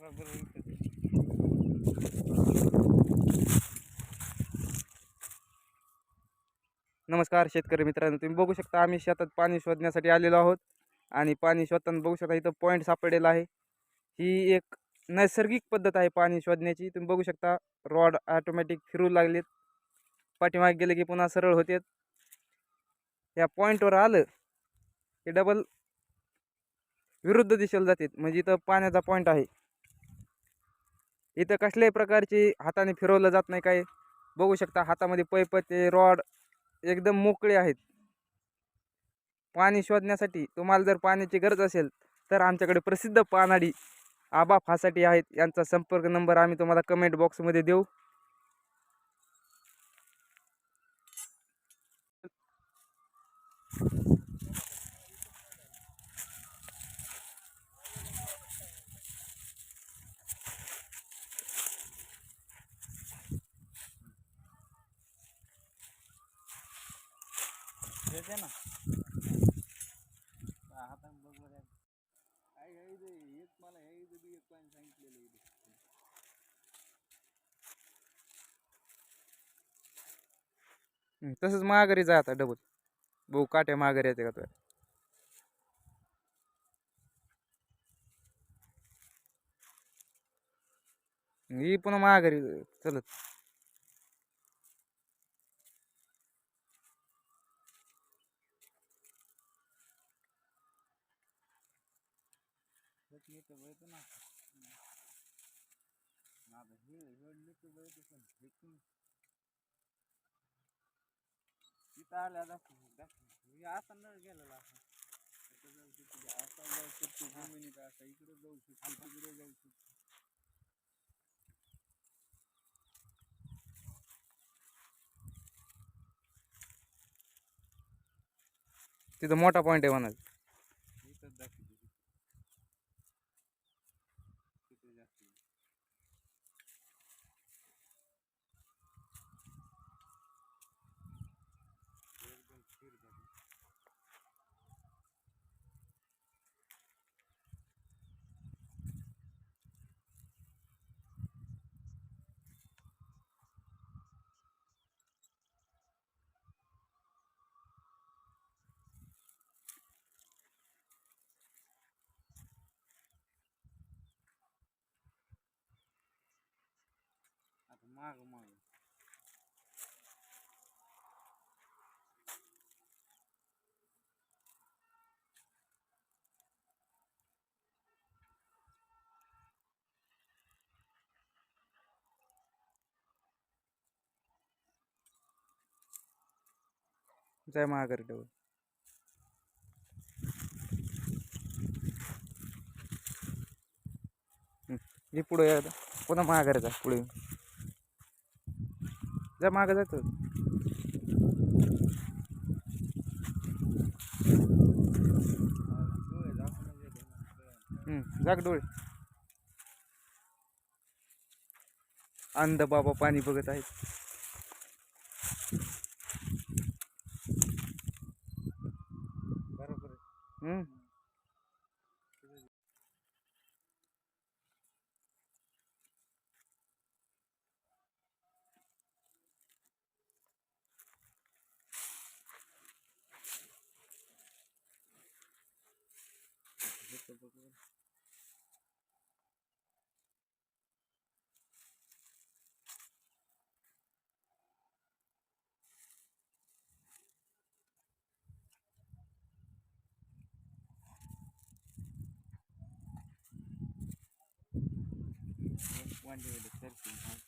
बरोबर नमस्कार शेतकरी मित्रांनो तुम्ही बघू शकता आम्ही शेतात पाणी शोधण्यासाठी आलेलो आहोत आणि पाणी शोधताना बघू शकता इथं पॉईंट सापडलेला आहे. ही एक नैसर्गिक पद्धत आहे पाणी शोधण्याची. तुम्ही बघू शकता रॉड ऑटोमॅटिक फिरू लागलेत. पाठीमागे गेले की पुन्हा सरळ होते. या पॉईंटवर आलं की डबल विरुद्ध दिशेला जातात म्हणजे इथं पाण्याचा पॉईंट आहे. इथं कसल्याही प्रकारची हाताने फिरवलं जात नाही काय बघू शकता हातामध्ये पैप ते रॉड एकदम मोकळे आहेत. पाणी शोधण्यासाठी तुम्हाला जर पाण्याची गरज असेल तर आमच्याकडे प्रसिद्ध पानाडी आबा फासाठी आहेत. यांचा संपर्क नंबर आम्ही तुम्हाला कमेंट बॉक्समध्ये देऊ. देते ना. हा, हातानं बघ बरं. काय हे इथं एक मला हे इथं बी एक पॉईंट सांगितलेलं इथं. हं, तसंच माघारी जा आता डबल भाऊ काट्या माघारी येते का तुझ्या ही पुन्हा माघारी चलत. बघ इथं बघतो ना आता हे हे लिटू पण हे तिथं आल्या दाखव दाखव. हे असा नळ गेलेला असा जाऊ शकतो असा जाऊ शकतो जमिनीत असा इकडे जाऊ शकतो तिकडे जाऊ शकतो तिथं मोठा पॉईंट आहे म्हणाल माग माग जाय माघारी डबल ही पुढे या पुन्हा माघारी जा पुढे जा मागं हम्म, जाग डोळे. अंध बाबा पाणी बघत आहेत. बरोबर आहे. हम्म इथं बघ बरं.